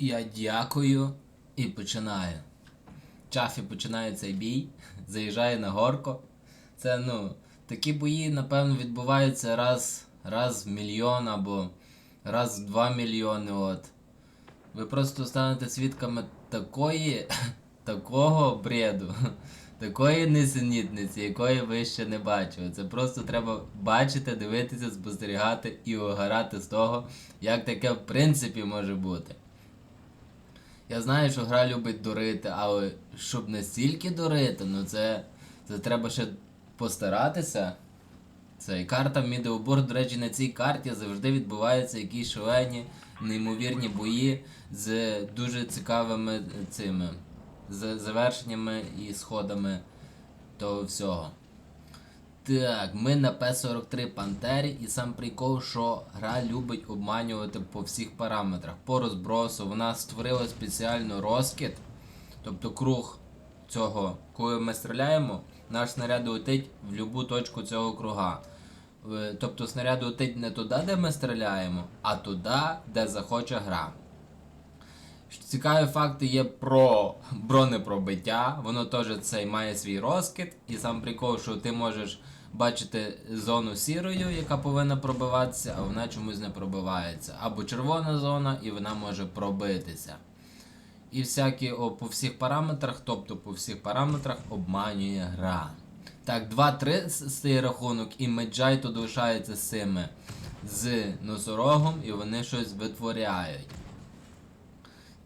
Я дякую і починаю. Чафі починає цей бій, заїжджає на горку. Це ну, такі бої, напевно, відбуваються раз, раз в мільйон або раз в два мільйони. От. Ви просто станете свідками такої, такого бреду, такої несенітниці, якої ви ще не бачили. Це просто треба бачити, дивитися, спостерігати і огорати з того, як таке в принципі може бути. Я знаю, що гра любить дурити, але щоб настільки дурити, ну це, це треба ще постаратися. Це і карта Мідеобор, до речі, на цій карті завжди відбуваються якісь шалені, неймовірні бої з дуже цікавими цими завершеннями і сходами того всього. Так, ми на П-43 Пантері, і сам прикол, що гра любить обманювати по всіх параметрах. По розбросу вона створила спеціально розкид, тобто круг цього, коли ми стріляємо, наш снаряд летить в будь-яку точку цього круга. Е, Тобто снаряд летить не туди, де ми стріляємо, а туди, де захоче гра. Цікаві факти є про бронепробиття. Воно теж має свій розкид. І сам прикол, що ти можеш бачити зону сірою, яка повинна пробиватися, а вона чомусь не пробивається. Або червона зона, і вона може пробитися. І всякі о, по всіх параметрах, тобто по всіх параметрах обманює гра. Так, 2-3 стає рахунок, і Меджай тут лишається з з носорогом, і вони щось витворяють.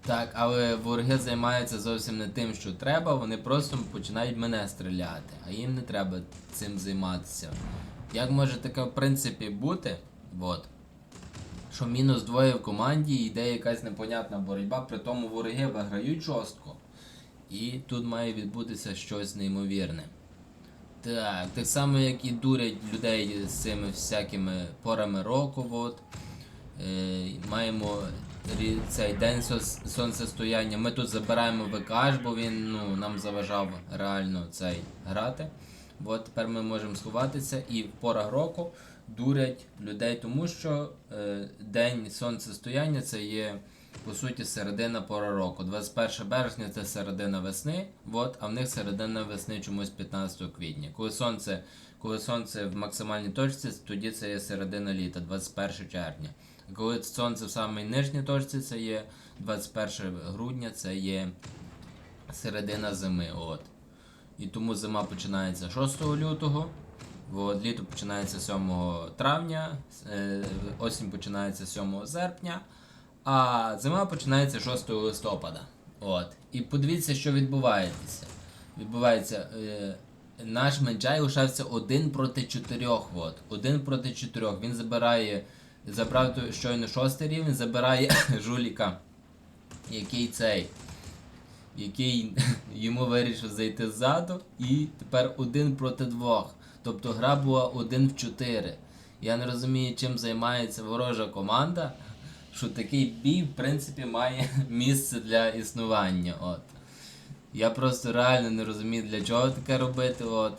Так, але вороги займаються зовсім не тим, що треба, вони просто починають мене стріляти, а їм не треба цим займатися. Як може таке в принципі бути? От. Що мінус двоє в команді йде якась непонятна боротьба, при тому вороги виграють жорстко. І тут має відбутися щось неймовірне. Так, так само як і дурять людей з цими всякими порами року. От. Е, маємо цей день сонцестояння. Ми тут забираємо ВКш, бо він ну, нам заважав реально цей грати. От тепер ми можемо сховатися і в порах року дурять людей, тому що е, день сонцестояння це є по суті середина пора року. 21 березня це середина весни, от, а в них середина весни чомусь 15 квітня. Коли сонце, коли сонце в максимальній точці, тоді це є середина літа, 21 червня. Коли сонце в самій нижній точці, це є 21 грудня, це є середина зими. От. І тому зима починається 6 лютого, от, літо починається 7 травня, е, осінь починається 7 серпня, а зима починається 6 листопада. От. І подивіться, що відбувається. Відбувається. Е, наш Меджай лишався один проти чотирьох. От. Один проти чотирьох. Він забирає, забрав той щойно шостий рівень, забирає жуліка, який цей який йому вирішив зайти ззаду, і тепер один проти двох. Тобто гра була один в чотири. Я не розумію, чим займається ворожа команда, що такий бій, в принципі, має місце для існування. От. Я просто реально не розумію, для чого таке робити. От.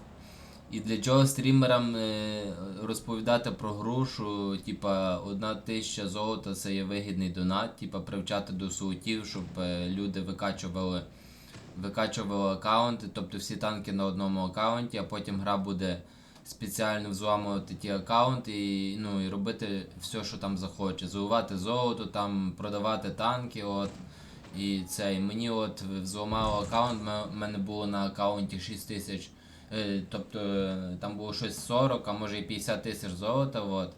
І для чого стрімерам е, розповідати про гру, що типа одна тисяча золота це є вигідний донат, типа привчати до сутів, щоб е, люди викачували, викачували аккаунти, тобто всі танки на одному аккаунті, а потім гра буде спеціально взламувати ті аккаунти і, ну, і робити все, що там захоче. Заливати золото, там продавати танки. От. І це, і мені от взламало аккаунт, в мене було на аккаунті 6 тисяч. Е, Тобто е, там було щось 40, а може і 50 тисяч золота. От.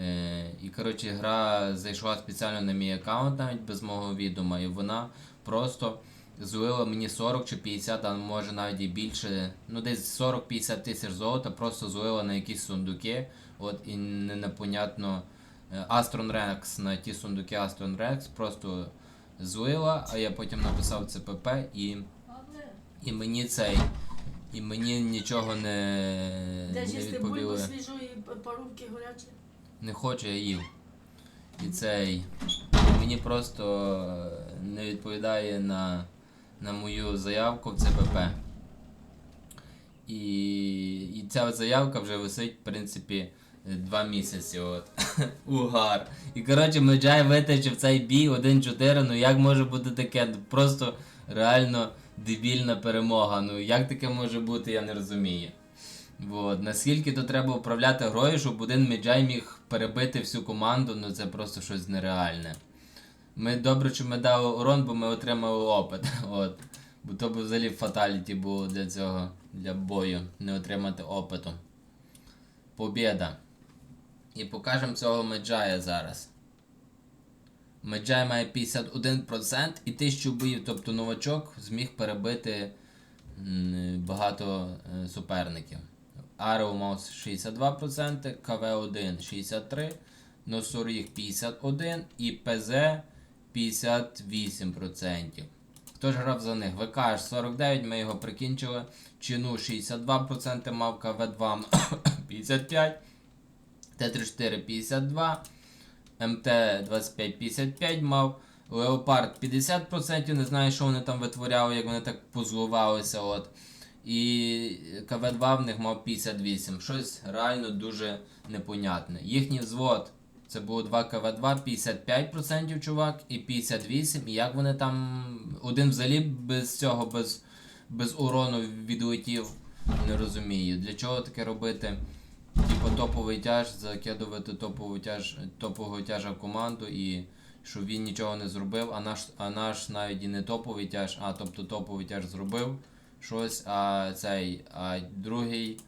Е, І коротше гра зайшла спеціально на мій аккаунт навіть без мого відома, і вона просто злила мені 40 чи 50, а може навіть і більше. Ну десь 40-50 тисяч золота просто злила на якісь сундуки. От, і непонятно. Astron Rex на ті сундуки Astron Rex просто злила, а я потім написав ЦПП і, і мені цей. І мені нічого не, Де не ж їсти бульбу відповіли. свіжої парубки гарячі? Не хочу, я їв. І цей. Мені просто не відповідає на, на мою заявку в ЦПП. І, і ця заявка вже висить, в принципі, два місяці. От. Угар. І коротше, Меджай витащив цей бій 1-4. Ну як може бути таке? Просто реально дебільна перемога. Ну як таке може бути, я не розумію. От. Наскільки то треба управляти грою, щоб один Меджай міг перебити всю команду, ну це просто щось нереальне. Ми добре, що ми дали урон, бо ми отримали опит. От. Бо то б взагалі фаталіті було для цього, для бою, не отримати опиту. Побєда. І покажемо цього Меджая зараз. Меджай має 51% і 1000 боїв, тобто новачок зміг перебити багато е, суперників. Арео мав 62%, КВ1 63%, Носоріг 51% і ПЗ 58%. Хто ж грав за них? ВК 49, ми його прикінчили. Чину 62% мав КВ2 55, Т34 52, МТ 25 55 мав. Леопард 50%, не знаю, що вони там витворяли, як вони так позлувалися. От. І КВ2 в них мав 58. Щось реально дуже непонятне. Їхній взвод це було 2 КВ2, 55% чувак і 58. І як вони там. Один взагалі без цього, без, без урону відлетів. Не розумію. Для чого таке робити? Типу топовий тяж, закидувати топовий тяж, топового тяжа в команду і щоб він нічого не зробив, а наш, а наш навіть і не топовий тяж, а тобто топовий тяж зробив щось, а цей, а другий,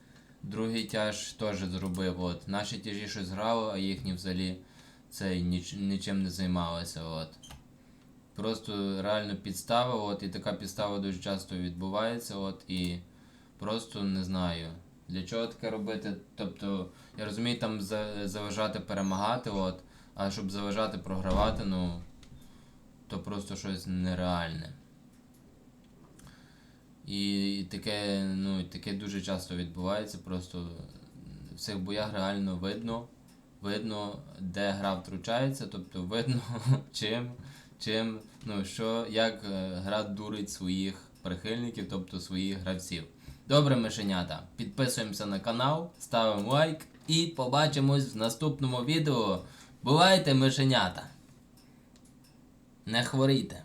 другий тяж теж зробив. От. Наші тяжі щось грали, а їхні взагалі цей ніч, нічим не займалися. От. Просто реально підстава, от, і така підстава дуже часто відбувається, от, і просто не знаю. Для чого таке робити? Тобто, я розумію, там заважати перемагати, от, а щоб заважати програвати, ну, то просто щось нереальне. І таке, ну, таке дуже часто відбувається, просто в цих боях реально видно, видно, де гра втручається, тобто видно, чим, чим, ну, що, як е, гра дурить своїх прихильників, тобто своїх гравців. Добре, мишенята, підписуємося на канал, ставимо лайк і побачимось в наступному відео. Бувайте, мишенята! Не хворійте!